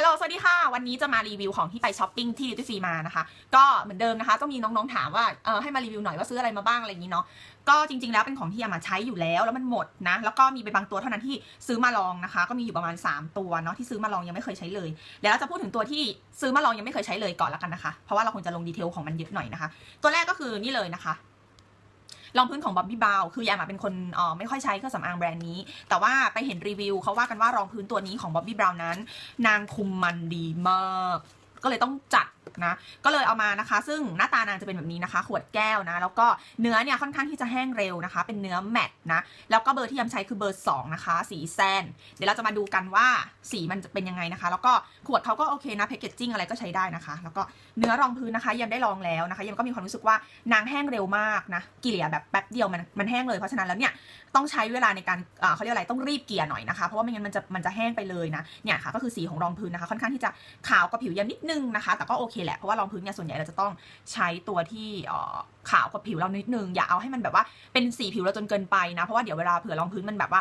ฮัลโหล สวัสดีค่ะ วันนี้จะมารีวิวของที่ไปช้อปปิ้งที่ดิวตี้ฟรีมานะคะ ก็เหมือนเดิมนะคะก็มีน้องๆถามว่า เออให้มารีวิวหน่อยว่าซื้ออะไรมาบ้างอะไรอย่างนี้เนาะ ก็จริงๆแล้วเป็นของที่ยามาใช้อยู่แล้ว แล้วมันหมดนะ แล้วก็มีไปบางตัวเท่านั้นที่ซื้อมาลองนะคะ ก็มีอยู่ประมาณ 3 ตัวเนาะที่ซื้อมาลองยังไม่เคยใช้เลย เดี๋ยวเราจะพูดถึงตัวที่ซื้อมาลองยังไม่เคยใช้เลยก่อนละกันนะคะ เพราะว่าเราคงจะลงดีเทลของมันเยอะหน่อยนะคะ ตัวแรกก็คือนี่เลยนะคะ รองพื้นของ Bobbi Brown คือยามาเป็นคนออไม่ค่อยใช้เครื่องสำอางแบรนด์นี้ แต่ว่าไปเห็นรีวิวเขาว่ากันว่ารองพื้นตัวนี้ของบอบบี้บาวนั้น นางคุมมันดีมาก ก็เลยต้องจัด นะก็เลยเอามานะคะ ซึ่งหน้าตานางจะเป็นแบบนี้นะคะ ขวดแก้วนะ แล้วก็เนื้อเนี่ยค่อนข้างที่จะแห้งเร็วนะคะ เป็นเนื้อแมตต์นะ แล้วก็เบอร์ที่ยำใช้คือเบอร์ 2 นะคะ สีแซนเดี๋ยวเราจะมาดูกันว่าสีมันจะเป็นยังไงนะคะ แล้วก็ขวดเขาก็โอเคนะแพคเกจจิ้งอะไรก็ใช้ได้นะคะ แล้วก็เนื้อรองพื้นนะคะยำได้ลองแล้วนะคะยำก็มีความรู้สึกว่านางแห้งเร็วมากนะเกลี่ยแบบแป๊บเดียวมันมันแห้งเลยเพราะฉะนั้นแล้วเนี่ยต้องใช้เวลาในการเอ่อเขาเรียกอะไรต้องรีบเกลี่ยหน่อยนะคะ เพราะว่าไม่งั้นมันจะมันจะแห้งไปเลยนะเนี่ยค่ะก็คือสีของรองพื้นนะคะ ค่อนข้างที่จะขาวกับผิวยำนิดนึงนะคะ แต่ก็โอเคแหละ เพราะว่ารองพื้นเนี่ยส่วนใหญ่เราจะต้องใช้ตัวที่ขาวกับผิวเรานิดนึง อย่าเอาให้มันแบบว่าเป็นสีผิวเราจนเกินไปนะ เพราะว่าเดี๋ยวเวลาเผื่อรองพื้นมันแบบว่า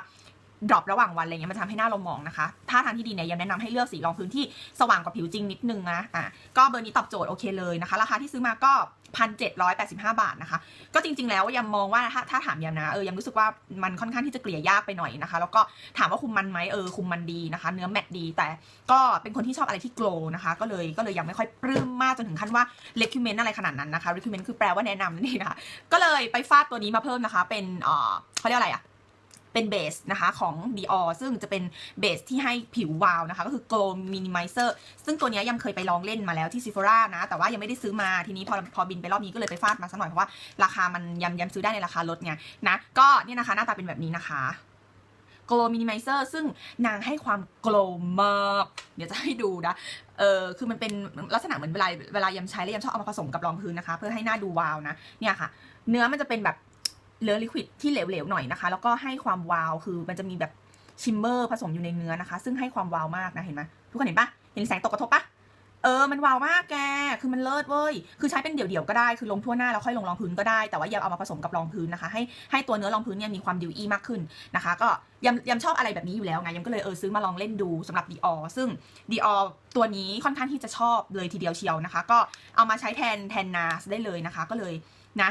ดรอประหว่างวันอะไรเงี้ยมันจะทำให้หน้าเราหมองนะคะ ถ้าทางที่ดีเนี่ยยังแนะนำให้เลือกสีรองพื้นที่สว่างกว่าผิวจริงนิดนึงนะ อะ ก็เบอร์นี้ตอบโจทย์โอเคเลยนะคะ ราคาที่ซื้อมาก็พันเจ็ดร้อยแปดสิบห้าบาทนะคะ ก็จริง ๆ แล้วยำมองว่าถ้าถ้าถามยำนะเออยำรู้สึกว่ามันค่อนข้างที่จะเกลี่ยยากไปหน่อยนะคะ แล้วก็ถามว่าคุมมันไหมเออคุมมันดีนะคะ เนื้อแมตต์ดี แต่ก็เป็นคนที่ชอบอะไรที่โกลนะคะ ก็เลยก็เลยยังไม่ค่อยปลื้มมากจนถึงขั้นว่า recommend อะไรขนาดนั้นนะคะ recommend คือแปลว่าแนะนำนั่นเองนะคะก็เลยไปฟาดตัวนี้มาเพิ่มนะคะ เป็นเออเขาเรียกอะไรอะ เป็นเบสนะคะของ Dior ซึ่งจะเป็นเบสที่ให้ผิววาวนะคะ ก็คือ Glow Minimizer ซึ่งตัวนี้ยังเคยไปลองเล่นมาแล้วที่ Sephora นะ แต่ว่ายังไม่ได้ซื้อมาทีนี้พอพอบินไปรอบนี้ก็เลยไปฟาดมาสักหน่อย เพราะว่าราคามันยำยำซื้อได้ในราคาลดไงนะ ก็เนี่ยนะคะหน้าตาเป็นแบบนี้นะคะ Glow Minimizer ซึ่งนางให้ความ glow มาก เดี๋ยวจะให้ดูนะเออคือมันเป็นลักษณะเหมือนเวลาเวลายำใช้แล้วยำชอบเอามาผสมกับรองพื้นนะคะ เพื่อให้หน้าดูวาวนะเนี่ยค่ะ เนื้อมันจะเป็นแบบ เลือลิควิดที่เหลวๆหน่อยนะคะ แล้วก็ให้ความวาวคือมันจะมีแบบชิมเมอร์ผสมอยู่ในเนื้อนะคะ ซึ่งให้ความวาวมากนะเห็นไหมทุกคนเห็นปะเห็นแสงตกกระทบปะเออ มันวาวมากแก คือมันเลิศเว้ย คือใช้เป็นเดี่ยวๆก็ได้ คือลงทั่วหน้าแล้วค่อยลงรองพื้นก็ได้ แต่ว่าอย่าเอามาผสมกับรองพื้นนะคะ ให้ให้ตัวเนื้อรองพื้นเนี่ยมีความดิวอี้มากขึ้นนะคะ ก็ยำยำชอบอะไรแบบนี้อยู่แล้วไงยำก็เลยเออซื้อมาลองเล่นดูสำหรับ Dior ซึ่ง Dior ตัวนี้ค่อนข้างที่จะชอบเลยทีเดียวเชียวนะคะ ก็เอามาใช้แทนแทนนาสได้เลยนะคะ ก็เลยนะ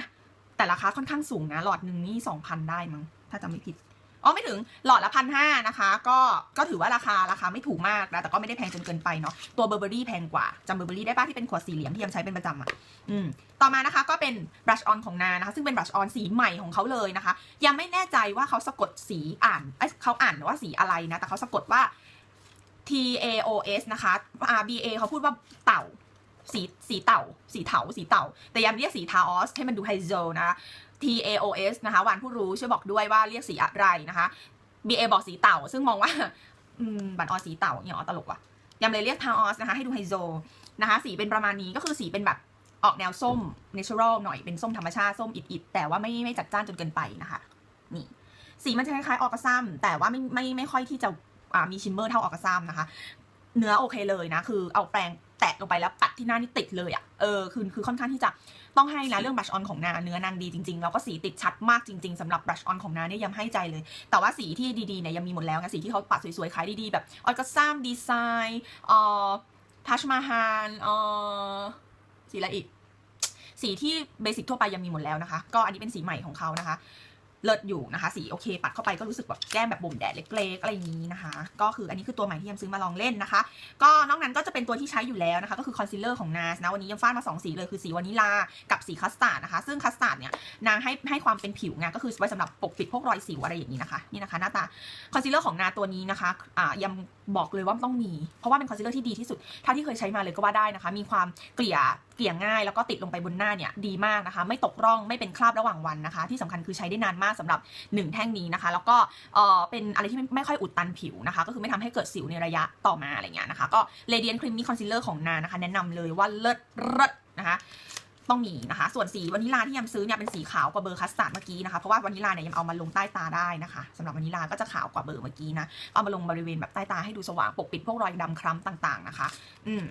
แต่ราคาค่อนข้างสูงนะ หลอดหนึ่งนี่สองพันได้มั้งถ้าจำไม่ผิดอ๋อไม่ถึงหลอดละพันห้านะคะ ก็ก็ถือว่าราคาราคาไม่ถูกมากนะแต่ก็ไม่ได้แพงจนเกินไปเนาะตัวเบอร์เบอรี่แพงกว่าจำเบอร์เบอรี่ได้ป้ะที่เป็นขวดสี่เหลี่ยมที่ยังใช้เป็นประจำอะอืมต่อมานะคะก็เป็นบรัชออนของนานะคะ ซึ่งเป็นบรัชออนสีใหม่ของเขาเลยนะคะ ยังไม่แน่ใจว่าเขาสะกดสีอ่านเอ้เขาอ่านว่าสีอะไรนะ แต่เขาสะกดว่า T A O S นะคะ R B A เขาพูดว่าเต่า สีสีเต่า สีเถาสีเต่า แต่ยามเรียกสีทาออสให้มันดูไฮโซนะ T A O S นะคะวานผู้รู้ช่วยบอกด้วยว่าเรียกสีอะไรนะคะ B A บอกสีเต่า ซึ่งมองว่าบัตรออสสีเต่าเนี่ยอ๋อตลกว่ะยามเลยเรียกทาออสนะคะให้ดูไฮโซนะคะสีเป็นประมาณนี้ก็คือสีเป็นแบบออกแนวส้ม natural หน่อยเป็นส้มธรรมชาติส้มอิดๆแต่ว่าไม่ไม่จัดจ้านจนเกินไปนะคะนี่สีมันจะคล้ายๆออกซัมแต่ว่าไม่ไม่ไม่ค่อยที่จะมีชิมเมอร์เท่าออกซัมนะคะ เนื้อโอเคเลยนะ คือเอาแปรงแตะลงไปแล้วปัดที่หน้านี่ติดเลยอะ่ะเออคือคือค่อนข้างที่จะต้องให้นะเรื่องบลัชออนของนาเนื้อนางดีจริงๆ แล้วก็สีติดชัดมากจริงๆสำหรับบลัชออนของนาเนี่ยยังให้ใจเลย แต่ว่าสีที่ดีๆเนี่ยยังมีหมดแล้วไงสีที่เขาปัดสวยๆขายดีๆแบบออยกัซัมดีไซน์เอ่อทัชมาฮานเอ่อสีอะไรอีกสีที่เบสิกทั่วไปยังมีหมดแล้วนะคะ ก็อันนี้เป็นสีใหม่ของเขานะคะ เลิศอยู่นะคะ สีโอเค ปัดเข้าไปก็รู้สึกแบบแก้มแบบบ่มแดดเล็กๆอะไรอย่างนี้นะคะ ก็คืออันนี้คือตัวใหม่ที่ยำซื้อมาลองเล่นนะคะ ก็นอกนั้นก็จะเป็นตัวที่ใช้อยู่แล้วนะคะ ก็คือคอนซีลเลอร์ของนาสนะวันนี้ยังฟาดมา 2 สีเลยคือสีวานิลากับสีคัสตาร์ดนะคะ ซึ่งคัสตาร์ดเนี่ยนางให้ให้ความเป็นผิวไงก็คือไว้สำหรับปกปิดพวกรอยสิวอะไรอย่างนี้นะคะนี่นะคะ หน้าตาคอนซีลเลอร์ของนาตัวนี้นะคะอ่ายัง บอกเลยว่าต้องมี เพราะว่าเป็นคอนซีลเลอร์ที่ดีที่สุดเท่าที่เคยใช้มาเลยก็ว่าได้นะคะ มีความเกลี่ยเกลี่ยง่าย แล้วก็ติดลงไปบนหน้าเนี่ยดีมากนะคะ ไม่ตกร่องไม่เป็นคราบระหว่างวันนะคะ ที่สำคัญคือใช้ได้นานมากสำหรับ 1 แท่งนี้นะคะ แล้วก็เออเป็นอะไรที่ไม่ค่อยอุดตันผิวนะคะ ก็คือไม่ทำให้เกิดสิวในระยะต่อมาอะไรเงี้ยนะคะ ก็ Radiant Creamy Concealer ของนานะคะ แนะนำเลยว่าเลิศเลิศนะคะ ต้องมีนะคะ ส่วนสีวานิลาที่ยำซื้อเนี่ยเป็นสีขาวกว่าเบอร์คัสตาร์ดเมื่อกี้นะคะ เพราะว่าวานิลาเนี่ยยำเอามาลงใต้ตาได้นะคะสำหรับวานิลาก็จะขาวกว่าเบอร์เมื่อกี้นะเอามาลงบริเวณแบบใต้ตาให้ดูสว่างปกปิดพวกรอยดำคล้ำต่างๆนะคะ อืม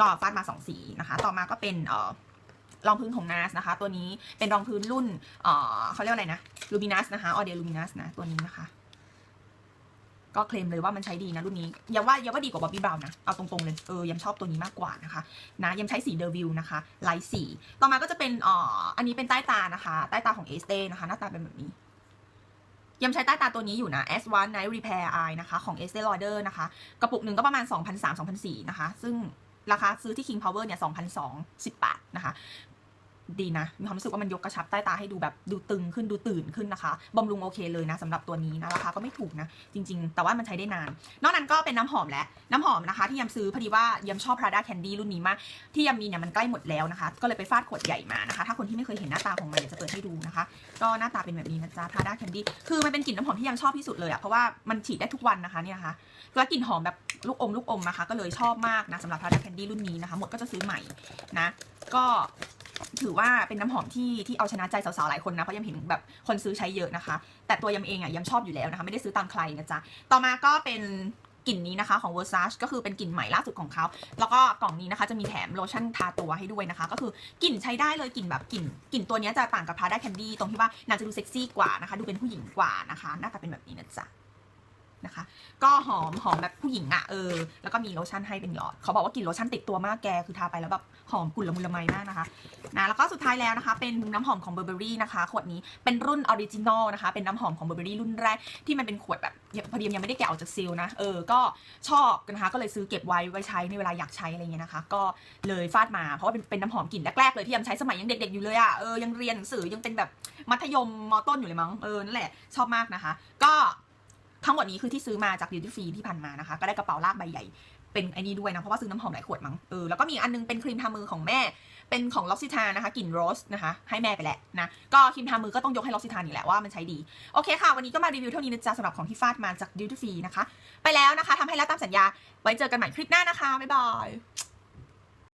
ก็ฟาดมาสองสีนะคะ ต่อมาก็เป็นเอ่อรองพื้นของ NARS นะคะ ตัวนี้เป็นรองพื้นรุ่นเอ่อเขาเรียกอะไรนะ Luminous นะคะ Audio Luminous นะตัวนี้นะคะ ก็เคลมเลยว่ามันใช้ดีนะรุ่นนี้ย้ำว่าย้ำว่าดีกว่าบ๊อบบี้บราวน์นะ เอาตรงๆเลย เออย้ำชอบตัวนี้มากกว่านะคะ นะย้ำใช้สีเดอร์วิวนะคะไลท์สี ต่อมาก็จะเป็นอ่ออันนี้เป็นใต้ตานะคะ ใต้ตาของเอสเต้นะคะ หน้าตาเป็นแบบนี้ยังใช้ใต้ตาตัวนี้อยู่นะ S1 Night Repair Eye นะคะ ของ Estee Lauder นะคะ กระปุกหนึ่งก็ประมาณ 2,300-2,400นะคะ ซึ่งราคาซื้อที่ King Power เนี่ย2,210 บาทนะคะ ดีนะ มีความรู้สึกว่ามันยกกระชับใต้ตาให้ดูแบบดูตึงขึ้นดูตื่นขึ้นนะคะบำรุงโอเคเลยนะสำหรับตัวนี้นะราคาก็ไม่ถูกนะ จริง ๆ แต่ว่ามันใช้ได้นาน นอกนั้นก็เป็นน้ำหอมและน้ำหอมนะคะ ที่ยำซื้อพอดีว่ายำชอบ Prada Candy รุ่นนี้มาก ที่ยำมีเนี่ยมันใกล้หมดแล้วนะคะ ก็เลยไปฟาดขวดใหญ่มานะคะ ถ้าคนที่ไม่เคยเห็นหน้าตาของมันเดี๋ยวจะเปิดให้ดูนะคะ ก็หน้าตาเป็นแบบนี้นะจ๊ะ Prada Candy คือมันเป็นกลิ่นน้ำหอมที่ยำชอบที่สุดเลยอะเพราะว่ามันฉีดได้ทุกวันนะคะเนี่ยนะคะแล้วกลิ่นหอมแบบลูกอมลูกอมนะคะ ก็เลยชอบมากนะสำหรับ Prada Candy รุ่นนี้นะคะ หมดก็จะซื้อใหม่นะ ก็ ถือว่าเป็นน้ำหอมที่ที่เอาชนะใจสาวๆหลายคนนะเพราะยำเห็นแบบคนซื้อใช้เยอะนะคะ แต่ตัวยำเองอะยำชอบอยู่แล้วนะคะไม่ได้ซื้อตามใครนะจ๊ะต่อมาก็เป็นกลิ่นนี้นะคะของ Versace ก็คือเป็นกลิ่นใหม่ล่าสุดของเขา แล้วก็กล่องนี้นะคะจะมีแถมโลชั่นทาตัวให้ด้วยนะคะ ก็คือกลิ่นใช้ได้เลยกลิ่นแบบกลิ่นกลิ่นตัวนี้จะต่างกับ Prada Candy ตรงที่ว่านางจะดูเซ็กซี่กว่านะคะ ดูเป็นผู้หญิงกว่านะคะหน้าตาเป็นแบบนี้นะจ๊ะ นะคะ ก็หอมหอมแบบผู้หญิงอะเออแล้วก็มีโลชั่นให้เป็นหยอดเขาบอกว่ากลิ่นโลชั่นติดตัวมากแกคือทาไปแล้วแบบหอมกลุ่นละมุนละไมมากนะคะนะแล้วก็สุดท้ายแล้วนะคะ เป็นน้ำหอมของ Burberry นะคะ ขวดนี้เป็นรุ่นออริจินอลนะคะ เป็นน้ำหอมของ Burberry รุ่นแรกที่มันเป็นขวดแบบพอดียังไม่ได้แกะออกจากซีลนะเออก็ชอบนะคะ ก็เลยซื้อเก็บไว้ไว้ใช้ในเวลาอยากใช้อะไรเงี้ยนะคะ ก็เลยฟาดมาเพราะว่าเป็นเป็นน้ำหอมกลิ่นแรกๆเลยที่ยังใช้สมัยยังเด็กๆอยู่เลยอะเออยังเรียนหนังสือยังเป็นแบบมัธยมมต้นอยู่เลยมั้งเออนั่นแหละชอบมากนะคะ ก็ ทั้งหมดนี้คือที่ซื้อมาจาก Duty Free ที่ผ่านมานะคะ ก็ได้กระเป๋าลากใบใหญ่เป็นไอ้นี้ด้วยนะ เพราะว่าซื้อน้ำหอมหลายขวดมั้งเออแล้วก็มีอันนึงเป็นครีมทามือของแม่ เป็นของล็อกซิทานะคะกลิ่นโรสนะคะ ให้แม่ไปแหละนะ ก็ครีมทามือก็ต้องยกให้ล็อกซิทานี่แหละว่ามันใช้ดี โอเคค่ะ วันนี้ก็มารีวิวเท่านี้นะจ๊ะสำหรับของที่ฟาดมาจาก Duty Free นะคะ ไปแล้วนะคะทำให้แล้วตามสัญญาไว้เจอกันใหม่คลิปหน้านะคะบ๊ายบาย